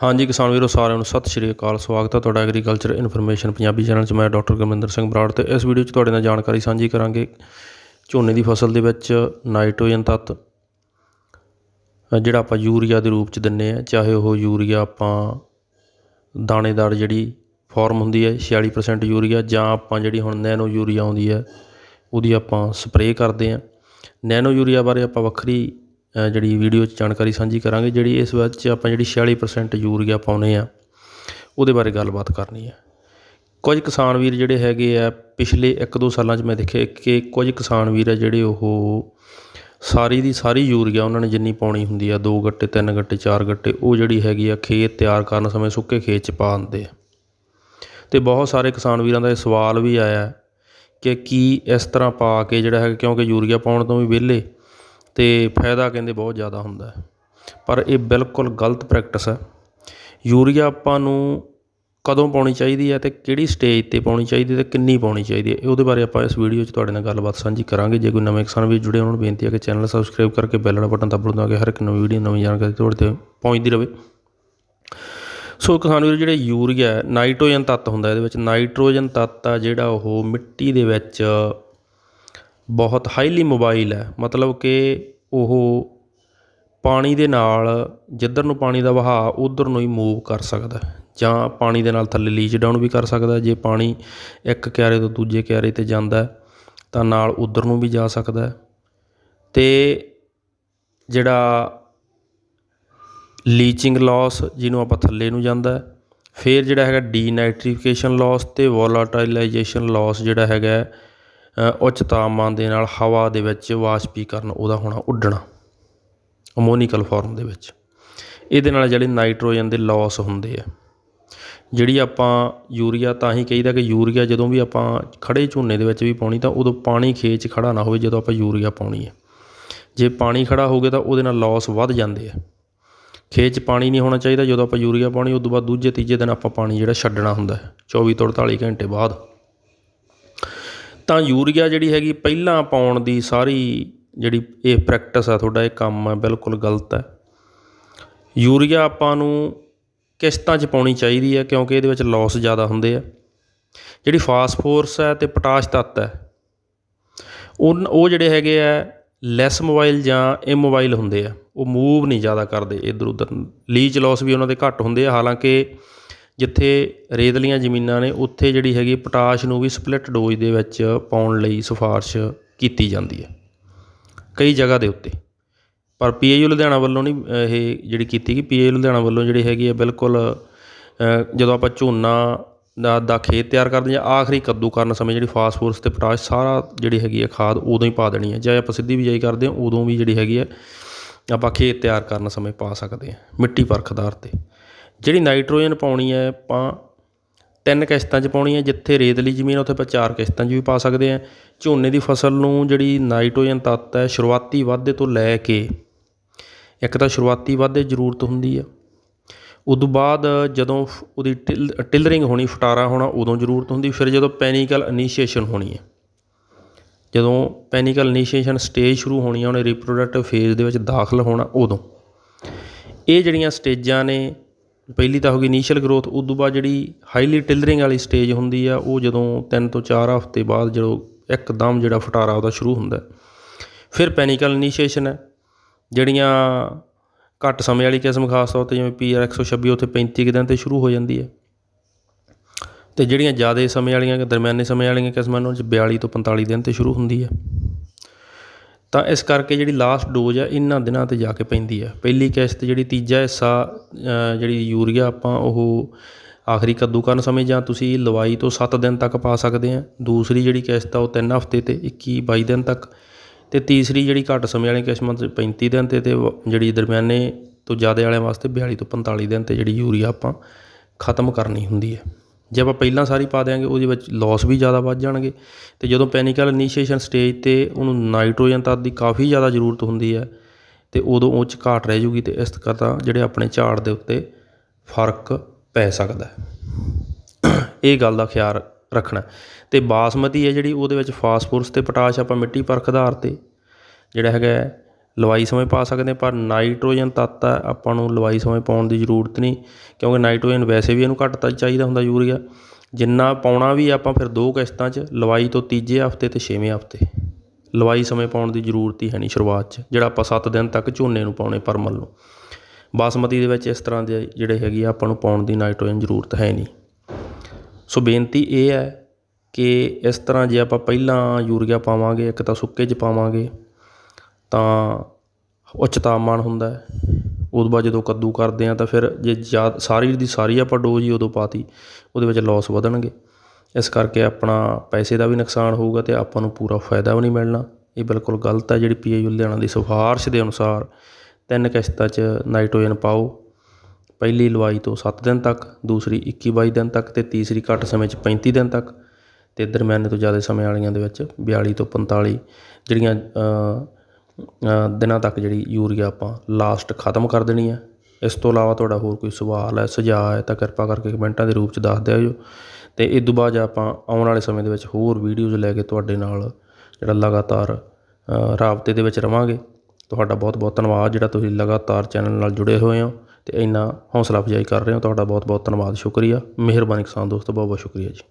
ਹਾਂਜੀ ਕਿਸਾਨ ਵੀਰੋ, ਸਾਰਿਆਂ ਨੂੰ ਸਤਿ ਸ਼੍ਰੀ ਅਕਾਲ। ਸਵਾਗਤ ਹੈ ਤੁਹਾਡਾ ਐਗਰੀਕਲਚਰ ਇਨਫੋਰਮੇਸ਼ਨ ਪੰਜਾਬੀ ਚੈਨਲ 'ਚ। ਮੈਂ ਡਾਕਟਰ ਗੁਰਮਿੰਦਰ ਸਿੰਘ ਬਰਾੜ ਤੇ ਇਸ ਵੀਡੀਓ 'ਚ ਤੁਹਾਡੇ ਨਾਲ ਜਾਣਕਾਰੀ ਸਾਂਝੀ ਕਰਾਂਗੇ ਝੋਨੇ ਦੀ ਫਸਲ ਦੇ ਵਿੱਚ ਨਾਈਟ੍ਰੋਜਨ ਤੱਤ ਜਿਹੜਾ ਆਪਾਂ ਯੂਰੀਆ ਦੇ ਰੂਪ 'ਚ ਦਿੰਨੇ ਆ ਚਾਹੇ ਉਹ ਯੂਰੀਆ ਆਪਾਂ ਦਾਣੇਦਾਰ ਜਿਹੜੀ ਫਾਰਮ ਹੁੰਦੀ ਹੈ 46% ਯੂਰੀਆ, ਜਾਂ ਆਪਾਂ ਜਿਹੜੀ ਹੁਣ ਨੈਨੋ ਯੂਰੀਆ ਆਉਂਦੀ ਹੈ, ਉਹਦੀ ਆਪਾਂ ਸਪਰੇਅ ਕਰਦੇ ਆ ਨੈਨੋ ਯੂਰੀਆ ਬਾਰੇ ਆਪਾਂ ਵੱਖਰੀ ਜਿਹੜੀ ਵੀਡੀਓ 'ਚ ਜਾਣਕਾਰੀ ਸਾਂਝੀ ਕਰਾਂਗੇ, ਜਿਹੜੀ ਇਸ ਵਿੱਚ ਆਪਾਂ ਜਿਹੜੀ 46% ਯੂਰੀਆ ਪਾਉਨੇ ਆ, ਉਹਦੇ ਬਾਰੇ ਗੱਲਬਾਤ ਕਰਨੀ ਹੈ ਕੁਝ ਕਿਸਾਨ ਵੀਰ ਜਿਹੜੇ ਹੈਗੇ ਆ, ਪਿਛਲੇ 1-2 ਸਾਲਾਂ 'ਚ ਮੈਂ ਦੇਖਿਆ ਕਿ ਕੁਝ ਕਿਸਾਨ ਵੀਰ ਆ ਜਿਹੜੇ ਉਹ ਸਾਰੀ ਦੀ ਸਾਰੀ ਯੂਰੀਆ ਉਹਨਾਂ ਨੇ ਜਿੰਨੀ ਪਾਉਣੀ ਹੁੰਦੀ ਆ 2 ਗੱਟੇ 3 ਗੱਟੇ 4 ਗੱਟੇ, ਉਹ ਜਿਹੜੀ ਹੈਗੀ ਆ ਖੇਤ ਤਿਆਰ ਕਰਨ ਸਮੇਂ ਸੁੱਕੇ ਖੇਤ 'ਚ ਪਾ ਦਿੰਦੇ ਆ। ਤੇ ਬਹੁਤ ਸਾਰੇ ਕਿਸਾਨ ਵੀਰਾਂ ਦਾ ਇਹ ਸਵਾਲ ਵੀ ਆਇਆ ਕਿ ਕੀ ਇਸ ਤਰ੍ਹਾਂ ਪਾ ਕੇ ਜਿਹੜਾ ਹੈ ਕਿਉਂਕਿ ਯੂਰੀਆ ਪਾਉਣ ਤੋਂ ਵੀ ਵਿਹਲੇ ਅਤੇ ਫਾਇਦਾ ਕਹਿੰਦੇ ਬਹੁਤ ਜ਼ਿਆਦਾ ਹੁੰਦਾ ਪਰ ਇਹ ਬਿਲਕੁਲ ਗਲਤ ਪ੍ਰੈਕਟਿਸ ਹੈ। ਯੂਰੀਆ ਆਪਾਂ ਨੂੰ ਕਦੋਂ ਪਾਉਣੀ ਚਾਹੀਦੀ ਹੈ ਅਤੇ ਕਿਹੜੀ ਸਟੇਜ ਤੇ ਪਾਉਣੀ ਚਾਹੀਦੀ ਹੈ ਅਤੇ ਕਿੰਨੀ ਪਾਉਣੀ ਚਾਹੀਦੀ ਹੈ ਉਹਦੇ ਬਾਰੇ ਆਪਾਂ ਇਸ ਵੀਡੀਓ 'ਚ ਤੁਹਾਡੇ ਨਾਲ ਗੱਲਬਾਤ ਸਾਂਝੀ ਕਰਾਂਗੇ। ਜੇ ਕੋਈ ਨਵੇਂ ਕਿਸਾਨ ਵੀ ਜੁੜੇ ਉਹਨਾਂ ਨੂੰ ਬੇਨਤੀ ਹੈ ਕਿ ਚੈਨਲ ਸਬਸਕ੍ਰਾਈਬ ਕਰਕੇ ਬੈਲ ਵਾਲਾ ਬਟਨ ਦਬਾ ਦਿਓ ਕਿ ਹਰ ਇੱਕ ਨਵੀਂ ਵੀਡੀਓ ਨਵੀਂ ਜਾਣਕਾਰੀ ਤੁਹਾਡੇ ਤੇ ਪਹੁੰਚਦੀ ਰਹੇ ਸੋ ਕਿਸਾਨ ਵੀਰ, ਜਿਹੜੇ ਯੂਰੀਆ ਨਾਈਟ੍ਰੋਜਨ ਤੱਤ ਹੁੰਦਾ ਇਹਦੇ ਵਿੱਚ ਨਾਈਟ੍ਰੋਜਨ ਤੱਤ ਆ ਜਿਹੜਾ ਉਹ ਮਿੱਟੀ ਦੇ ਵਿੱਚ ਬਹੁਤ ਹਾਈਲੀ ਮੋਬਾਈਲ ਹੈ। ਮਤਲਬ ਕਿ ਉਹ ਪਾਣੀ ਦੇ ਨਾਲ ਜਿੱਧਰ ਨੂੰ ਪਾਣੀ ਦਾ ਵਹਾਅ, ਉੱਧਰ ਨੂੰ ਹੀ ਮੂਵ ਕਰ ਸਕਦਾ ਜਾਂ ਪਾਣੀ ਦੇ ਨਾਲ ਥੱਲੇ ਲੀਚ ਡਾਊਨ ਵੀ ਕਰ ਸਕਦਾ ਜੇ ਪਾਣੀ ਇੱਕ ਕਿਆਰੇ ਤੋਂ ਦੂਜੇ ਕਿਆਰੇ ਤੇ ਜਾਂਦਾ ਤਾਂ ਨਾਲ ਉੱਧਰ ਨੂੰ ਵੀ ਜਾ ਸਕਦਾ ਹੈ। ਤੇ ਜਿਹੜਾ ਲੀਚਿੰਗ ਲਾਸ ਜਿਹਨੂੰ ਆਪਾਂ ਥੱਲੇ ਨੂੰ ਜਾਂਦਾ ਫਿਰ ਜਿਹੜਾ ਹੈਗਾ ਡੀਨਾਈਟ੍ਰੀਫਿਕੇਸ਼ਨ ਲਾਸ ਤੇ ਵੋਲਾਟਾਈਲਾਈਜੇਸ਼ਨ ਲਾਸ ਜਿਹੜਾ ਹੈਗਾ ਉੱਚ ਤਾਪਮਾਨ ਦੇ ਨਾਲ ਹਵਾ ਦੇ ਵਿੱਚ ਵਾਸ਼ਪੀਕਰਨ ਉਹਦਾ ਹੋਣਾ ਉੱਡਣਾ ਅਮੋਨੀਕਲ ਫਾਰਮ ਦੇ ਵਿੱਚ। ਇਹਦੇ ਨਾਲ ਜਿਹੜੇ ਨਾਈਟ੍ਰੋਜਨ ਦੇ ਲਾਸ ਹੁੰਦੇ ਆ, ਜਿਹੜੀ ਆਪਾਂ ਯੂਰੀਆ ਤਾਂ ਹੀ ਕਹੀਦਾ ਕਿ ਯੂਰੀਆ ਜਦੋਂ ਵੀ ਆਪਾਂ ਖੜੇ ਝੋਨੇ ਦੇ ਵਿੱਚ ਵੀ ਪਾਉਣੀ ਤਾਂ ਉਦੋਂ ਪਾਣੀ ਖੇਤ 'ਚ ਖੜਾ ਨਾ ਹੋਵੇ ਜਦੋਂ ਆਪਾਂ ਯੂਰੀਆ ਪਾਉਣੀ ਹੈ ਜੇ ਪਾਣੀ ਖੜਾ ਹੋਵੇ ਤਾਂ ਉਹਦੇ ਨਾਲ ਲਾਸ ਵੱਧ ਜਾਂਦੇ ਆ। ਖੇਤ 'ਚ ਪਾਣੀ ਨਹੀਂ ਹੋਣਾ ਚਾਹੀਦਾ ਜਦੋਂ ਆਪਾਂ ਯੂਰੀਆ ਪਾਉਣੀ ਉਸ ਤੋਂ ਬਾਅਦ ਦੂਜੇ ਤੀਜੇ ਦਿਨ ਆਪਾਂ ਪਾਣੀ ਜਿਹੜਾ ਛੱਡਣਾ ਹੁੰਦਾ ਹੈ 24 ਤੋਂ 48 ਘੰਟੇ ਬਾਅਦ। ਤਾਂ ਯੂਰੀਆ ਜਿਹੜੀ ਹੈਗੀ ਪਹਿਲਾਂ ਪਾਉਣ ਦੀ ਸਾਰੀ ਜਿਹੜੀ ਇਹ ਪ੍ਰੈਕਟਿਸ ਆ ਤੁਹਾਡਾ, ਇਹ ਕੰਮ ਹੈ ਬਿਲਕੁਲ ਗਲਤ ਹੈ ਯੂਰੀਆ ਆਪਾਂ ਨੂੰ ਕਿਸ਼ਤਾਂ 'ਚ ਪਾਉਣੀ ਚਾਹੀਦੀ ਹੈ ਕਿਉਂਕਿ ਇਹਦੇ ਵਿੱਚ ਲਾਸ ਜ਼ਿਆਦਾ ਹੁੰਦੇ ਆ। ਜਿਹੜੀ ਫਾਸਫੋਰਸ ਹੈ ਤੇ ਪੋਟਾਸ਼ ਤੱਤ ਹੈ ਉਹ ਉਹ ਜਿਹੜੇ ਹੈਗੇ ਆ ਲੈਸ ਮੋਬਾਈਲ ਜਾਂ ਇਮੋਬਾਈਲ ਹੁੰਦੇ ਆ, ਉਹ ਮੂਵ ਨਹੀਂ ਜ਼ਿਆਦਾ ਕਰਦੇ ਇੱਧਰ ਉੱਧਰ ਲੀਚ ਲਾਸ ਵੀ ਉਹਨਾਂ ਦੇ ਘੱਟ ਹੁੰਦੇ ਆ, ਹਾਲਾਂਕਿ ਜਿੱਥੇ ਰੇਤਲੀਆਂ ਜ਼ਮੀਨਾਂ ਨੇ, ਉੱਥੇ ਜਿਹੜੀ ਹੈਗੀ ਪੋਟਾਸ਼ ਨੂੰ ਵੀ ਸਪਲਿਟ ਡੋਜ਼ ਦੇ ਵਿੱਚ ਪਾਉਣ ਲਈ ਸਿਫਾਰਿਸ਼ ਕੀਤੀ ਜਾਂਦੀ ਹੈ, ਕਈ ਜਗ੍ਹਾ ਦੇ ਉੱਤੇ। ਪਰ ਪੀਏਯੂ ਲੁਧਿਆਣਾ ਵੱਲੋਂ ਨਹੀਂ, ਇਹ ਜਿਹੜੀ ਕੀਤੀ ਗਈ, ਪੀਏਯੂ ਲੁਧਿਆਣਾ ਵੱਲੋਂ ਜਿਹੜੀ ਹੈਗੀ ਹੈ ਬਿਲਕੁਲ ਜਦੋਂ ਆਪਾਂ ਝੋਨਾ ਦਾ ਦਾ ਖੇਤ ਤਿਆਰ ਕਰਦੇ ਜਾਂ ਆਖਰੀ ਕੱਦੂ ਕਰਨ ਸਮੇਂ ਜਿਹੜੀ ਫਾਸਫੋਰਸ ਤੇ ਪੋਟਾਸ਼ ਸਾਰਾ ਜਿਹੜੀ ਹੈਗੀ ਹੈ ਖਾਦ ਉਦੋਂ ਹੀ ਪਾ ਦੇਣੀ ਹੈ। ਚਾਹੇ ਆਪਾਂ ਸਿੱਧੀ ਬਿਜਾਈ ਕਰਦੇ ਹਾਂ, ਉਦੋਂ ਵੀ ਜਿਹੜੀ ਹੈਗੀ ਹੈ ਆਪਾਂ ਖੇਤ ਤਿਆਰ ਕਰਨ ਸਮੇਂ ਪਾ ਸਕਦੇ ਹਾਂ ਮਿੱਟੀ ਪਰਖ ਆਧਾਰ ਤੇ। ਜਿਹੜੀ ਨਾਈਟ੍ਰੋਜਨ ਪਾਉਣੀ ਹੈ, ਆਪਾਂ ਤਿੰਨ ਕਿਸ਼ਤਾਂ 'ਚ ਪਾਉਣੀ ਹੈ, ਜਿੱਥੇ ਰੇਤਲੀ ਜ਼ਮੀਨ ਉੱਥੇ ਆਪਾਂ ਚਾਰ ਕਿਸ਼ਤਾਂ 'ਚ ਵੀ ਪਾ ਸਕਦੇ ਹਾਂ। ਝੋਨੇ ਦੀ ਫਸਲ ਨੂੰ ਜਿਹੜੀ ਨਾਈਟ੍ਰੋਜਨ ਤੱਤ ਹੈ, ਸ਼ੁਰੂਆਤੀ ਵਾਧੇ ਤੋਂ ਲੈ ਕੇ ਇੱਕ ਤਾਂ ਸ਼ੁਰੂਆਤੀ ਵਾਧੇ ਜ਼ਰੂਰਤ ਹੁੰਦੀ ਹੈ। ਉਦੋਂ ਬਾਅਦ ਜਦੋਂ ਫ- ਉਹਦੀ ਟਿਲ, ਟਿਲਰਿੰਗ ਹੋਣੀ, ਫਟਾਰਾ ਹੋਣਾ, ਉਦੋਂ ਜ਼ਰੂਰਤ ਹੁੰਦੀ, ਫਿਰ ਜਦੋਂ ਪੈਨੀਕਲ ਇਨੀਸ਼ੀਏਸ਼ਨ ਹੋਣੀ ਹੈ। ਜਦੋਂ ਪੈਨੀਕਲ ਇਨੀਸ਼ੀਏਸ਼ਨ ਸਟੇਜ ਸ਼ੁਰੂ ਹੋਣੀ ਹੈ ਉਹਨੇ ਰੀਪਰੋਡਕਟਿਵ ਫੇਜ਼ ਦੇ ਵਿੱਚ ਦਾਖਲ ਹੋਣਾ, ਉਦੋਂ। ਇਹ ਜਿਹੜੀਆਂ ਸਟੇਜਾਂ ਨੇ ਪਹਿਲੀ ਤਾਂ ਹੋ ਗਈ ਇਨੀਸ਼ੀਅਲ ਗਰੋਥ ਉਸ ਤੋਂ ਬਾਅਦ ਜਿਹੜੀ ਹਾਈਲੀ ਟਿਲਰਿੰਗ ਵਾਲੀ ਸਟੇਜ ਹੁੰਦੀ ਆ, ਉਹ ਜਦੋਂ ਤਿੰਨ ਤੋਂ ਚਾਰ ਹਫ਼ਤੇ ਬਾਅਦ ਜਦੋਂ ਇੱਕਦਮ ਜਿਹੜਾ ਫਟਾਰਾ ਉਹਦਾ ਸ਼ੁਰੂ ਹੁੰਦਾ। ਫਿਰ ਪੈਨੀਕਲ ਇਨੀਸ਼ੀਏਸ਼ਨ ਹੈ, ਜਿਹੜੀਆਂ ਘੱਟ ਸਮੇਂ ਵਾਲੀ ਕਿਸਮ ਖਾਸ ਤੌਰ ਤੇ ਜਿਵੇਂ ਪੀਆਰ 126 ਉੱਥੇ 35 ਕੁ ਦਿਨ ਤੇ ਸ਼ੁਰੂ ਹੋ ਜਾਂਦੀ ਹੈ। ਤੇ ਜਿਹੜੀਆਂ ਜ਼ਿਆਦਾ ਸਮੇਂ ਵਾਲੀਆਂ, ਦਰਮਿਆਨੇ ਸਮੇਂ ਵਾਲੀਆਂ ਕਿਸਮਾਂ ਨੂੰ 42 ਤੋਂ 45 ਦਿਨ ਤੇ ਸ਼ੁਰੂ ਹੁੰਦੀ ਹੈ। ਤਾਂ ਇਸ ਕਰਕੇ ਜਿਹੜੀ ਲਾਸਟ ਡੋਜ਼ ਆ, ਇਹਨਾਂ ਦਿਨਾਂ ਤੇ ਜਾ ਕੇ ਪੈਂਦੀ ਹੈ ਪਹਿਲੀ ਕਿਸ਼ਤ ਜਿਹੜੀ ਤੀਜਾ ਹਿੱਸਾ ਜਿਹੜੀ ਯੂਰੀਆ ਆਪਾਂ ਉਹ ਆਖਰੀ ਕੱਦੂ ਕਰਨ ਸਮੇਂ ਜਾਂ ਤੁਸੀਂ ਲਵਾਈ ਤੋਂ 7 ਦਿਨ ਤੱਕ ਪਾ ਸਕਦੇ ਆ। ਦੂਸਰੀ ਜਿਹੜੀ ਕਿਸ਼ਤ ਆ, ਉਹ 3 ਹਫ਼ਤੇ ਤੇ 21 22 ਦਿਨ ਤੱਕ। ਤੇ ਤੀਸਰੀ ਜਿਹੜੀ ਘੱਟ ਸਮੇਂ ਵਾਲੀ ਕਿਸਮਾਂ ਤੇ 35 ਦਿਨ ਤੇ ਤੇ ਵ- ਜਿਹੜੀ ਦਰਮਿਆਨੇ ਤੋਂ ਜ਼ਿਆਦਾ ਵਾਲਿਆਂ ਵਾਸਤੇ 42 ਤੋਂ 45 ਦਿਨ ਤੇ ਜਿਹੜੀ ਯੂਰੀਆ ਆਪਾਂ ਖਤਮ ਕਰਨੀ ਹੁੰਦੀ ਹੈ ਜੇ ਆਪਾਂ ਪਹਿਲਾਂ ਸਾਰੀ ਪਾ ਦਿਆਂਗੇ, ਉਹਦੇ ਵਿੱਚ ਲੋਸ ਵੀ ਜ਼ਿਆਦਾ ਵੱਧ ਜਾਣਗੇ। ਅਤੇ ਜਦੋਂ ਪੈਨੀਕਲ ਇਨੀਸ਼ੀਏਸ਼ਨ ਸਟੇਜ ਤੇ ਉਹਨੂੰ ਨਾਈਟ੍ਰੋਜਨ ਤੱਤ ਦੀ ਕਾਫੀ ਜ਼ਿਆਦਾ ਜ਼ਰੂਰਤ ਹੁੰਦੀ ਹੈ ਅਤੇ ਉਦੋਂ ਉਹ 'ਚ ਘਾਟ ਰਹਿ ਜੂਗੀ ਅਤੇ ਇਸ ਕਰਤਾ ਜਿਹੜੇ ਆਪਣੇ ਝਾੜ ਦੇ ਉੱਤੇ ਫ਼ਰਕ ਪੈ ਸਕਦਾ ਇਹ ਗੱਲ ਦਾ ਖਿਆਲ ਰੱਖਣਾ ਅਤੇ ਬਾਸਮਤੀ ਹੈ ਜਿਹੜੀ, ਉਹਦੇ ਵਿੱਚ ਫਾਸਫੋਰਸ ਅਤੇ ਪੋਟਾਸ਼ ਆਪਾਂ ਮਿੱਟੀ ਪਰਖ ਆਧਾਰ ਤੇ ਜਿਹੜਾ ਹੈਗਾ ਲਵਾਈ ਸਮੇਂ ਪਾ ਸਕਦੇ ਪਰ ਨਾਈਟ੍ਰੋਜਨ ਤੱਤ ਹੈ ਆਪਾਂ ਨੂੰ ਲਵਾਈ ਸਮੇਂ ਪਾਉਣ ਦੀ ਜ਼ਰੂਰਤ ਨਹੀਂ, ਕਿਉਂਕਿ ਨਾਈਟ੍ਰੋਜਨ ਵੈਸੇ ਵੀ ਇਹਨੂੰ ਘੱਟ ਤਾਂ ਚਾਹੀਦਾ ਹੁੰਦਾ ਯੂਰੀਆ। ਜਿੰਨਾ ਪਾਉਣਾ ਵੀ ਆਪਾਂ ਫਿਰ ਦੋ ਕਿਸ਼ਤਾਂ 'ਚ, ਲਵਾਈ ਤੋਂ ਤੀਜੇ ਹਫ਼ਤੇ ਤੇ ਛੇਵੇਂ ਹਫ਼ਤੇ। ਲਵਾਈ ਸਮੇਂ ਪਾਉਣ ਦੀ ਜ਼ਰੂਰਤ ਹੀ ਹੈ ਨਹੀਂ ਸ਼ੁਰੂਆਤ 'ਚ, ਜਿਹੜਾ ਆਪਾਂ 7 ਦਿਨ ਤੱਕ ਝੋਨੇ ਨੂੰ ਪਾਉਣੇ ਪਰਮਲ ਨੂੰ। ਬਾਸਮਤੀ ਦੇ ਵਿੱਚ ਇਸ ਤਰ੍ਹਾਂ ਦੇ ਜਿਹੜੇ ਹੈਗੇ ਆ, ਆਪਾਂ ਨੂੰ ਪਾਉਣ ਦੀ ਨਾਈਟ੍ਰੋਜਨ ਜ਼ਰੂਰਤ ਹੈ ਨਹੀਂ। ਸੋ ਬੇਨਤੀ ਇਹ ਹੈ ਕਿ ਇਸ ਤਰ੍ਹਾਂ ਜੇ ਆਪਾਂ ਪਹਿਲਾਂ ਯੂਰੀਆ ਪਾਵਾਂਗੇ, ਇੱਕ ਤਾਂ ਸੁੱਕੇ 'ਚ ਪਾਵਾਂਗੇ ਤਾਂ ਉੱਚ ਤਾਪਮਾਨ ਹੁੰਦਾ ਹੈ। ਉਦੋਂ ਬਾਅਦ ਜਦੋਂ ਕੱਦੂ ਕਰਦੇ ਹਾਂ ਤਾਂ ਫਿਰ ਜੇ ਜ਼ਿਆ ਸਾਰੀ ਦੀ ਸਾਰੀ ਆਪਾਂ ਡੋਜ਼ ਹੀ ਉਦੋਂ ਪਾਤੀ, ਉਹਦੇ ਵਿੱਚ ਲੋਸ ਵਧਣਗੇ। ਇਸ ਕਰਕੇ ਆਪਣਾ ਪੈਸੇ ਦਾ ਵੀ ਨੁਕਸਾਨ ਹੋਊਗਾ ਅਤੇ ਆਪਾਂ ਨੂੰ ਪੂਰਾ ਫਾਇਦਾ ਵੀ ਨਹੀਂ ਮਿਲਣਾ। ਇਹ ਬਿਲਕੁਲ ਗਲਤ ਹੈ ਜਿਹੜੀ ਪੀਏ ਲੁਧਿਆਣਾ ਦੀ ਸਿਫਾਰਿਸ਼ ਦੇ ਅਨੁਸਾਰ ਤਿੰਨ ਕਿਸ਼ਤਾਂ 'ਚ ਨਾਈਟ੍ਰੋਜਨ ਪਾਓ। ਪਹਿਲੀ ਲਵਾਈ ਤੋਂ 7 ਦਿਨ ਤੱਕ, ਦੂਸਰੀ 21 22 ਦਿਨ ਤੱਕ ਤੇ ਤੀਸਰੀ ਘੱਟ ਸਮੇਂ 'ਚ 35 ਦਿਨ ਤੱਕ। ਤੇ ਦਰਮਿਆਨੇ ਤੋਂ ਜ਼ਿਆਦਾ ਸਮੇਂ ਵਾਲੀਆਂ ਦੇ ਵਿੱਚ 42 ਤੋਂ 45 ਜਿਹੜੀਆਂ ਦਿਨਾਂ ਤੱਕ ਜਿਹੜੀ ਯੂਰੀਆ ਆਪਾਂ ਲਾਸਟ ਖਤਮ ਕਰ ਦੇਣੀ ਹੈ ਇਸ ਤੋਂ ਇਲਾਵਾ ਤੁਹਾਡਾ ਹੋਰ ਕੋਈ ਸਵਾਲ ਹੈ, ਸੁਝਾਅ ਹੈ ਤਾਂ ਕਿਰਪਾ ਕਰਕੇ ਕਮੈਂਟਾਂ ਦੇ ਰੂਪ 'ਚ ਦੱਸ ਦਿਓ ਜੋ ਤੇ ਇਸ ਤੋਂ ਬਾਅਦ ਆਪਾਂ ਆਉਣ ਵਾਲੇ ਸਮੇਂ ਦੇ ਵਿੱਚ ਹੋਰ ਵੀਡੀਓਜ਼ ਲੈ ਕੇ ਤੁਹਾਡੇ ਨਾਲ ਜਿਹੜਾ ਲਗਾਤਾਰ ਰਾਬਤੇ ਦੇ ਵਿੱਚ ਰਵਾਂਗੇ। ਤੁਹਾਡਾ ਬਹੁਤ ਬਹੁਤ ਧੰਨਵਾਦ ਜਿਹੜਾ ਤੁਸੀਂ ਲਗਾਤਾਰ ਚੈਨਲ ਨਾਲ ਜੁੜੇ ਹੋਏ ਹੋ ਤੇ ਇੰਨਾ ਹੌਸਲਾ ਅਫਜ਼ਾਈ ਕਰ ਰਹੇ ਹੋ। ਤੁਹਾਡਾ ਬਹੁਤ ਬਹੁਤ ਧੰਨਵਾਦ, ਸ਼ੁਕਰੀਆ। ਮਿਹਰਬਾਨੀ ਕਿਸਾਨ ਦੋਸਤੋ ਬਹੁਤ ਬਹੁਤ ਸ਼ੁਕਰੀਆ ਜੀ।